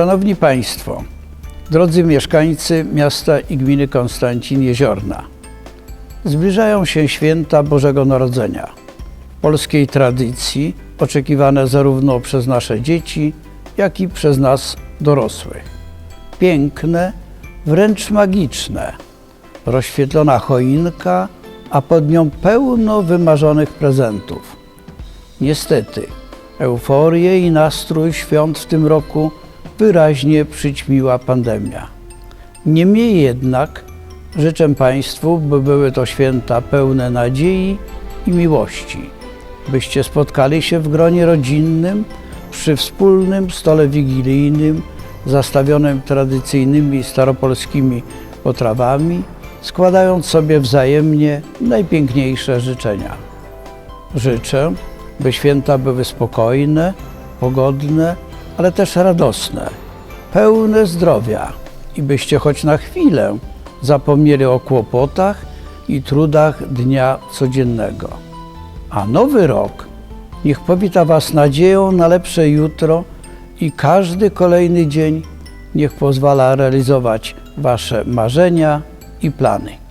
Szanowni Państwo, drodzy mieszkańcy miasta i gminy Konstancin Jeziorna, zbliżają się święta Bożego Narodzenia, polskiej tradycji, oczekiwane zarówno przez nasze dzieci, jak i przez nas dorosłych. Piękne, wręcz magiczne, rozświetlona choinka, a pod nią pełno wymarzonych prezentów. Niestety, euforię i nastrój świąt w tym roku wyraźnie przyćmiła pandemia. Niemniej jednak życzę Państwu, by były to święta pełne nadziei i miłości, byście spotkali się w gronie rodzinnym przy wspólnym stole wigilijnym zastawionym tradycyjnymi staropolskimi potrawami, składając sobie wzajemnie najpiękniejsze życzenia. Życzę, by święta były spokojne, pogodne, ale też radosne, pełne zdrowia i byście choć na chwilę zapomnieli o kłopotach i trudach dnia codziennego. A nowy rok niech powita Was nadzieją na lepsze jutro i każdy kolejny dzień niech pozwala realizować Wasze marzenia i plany.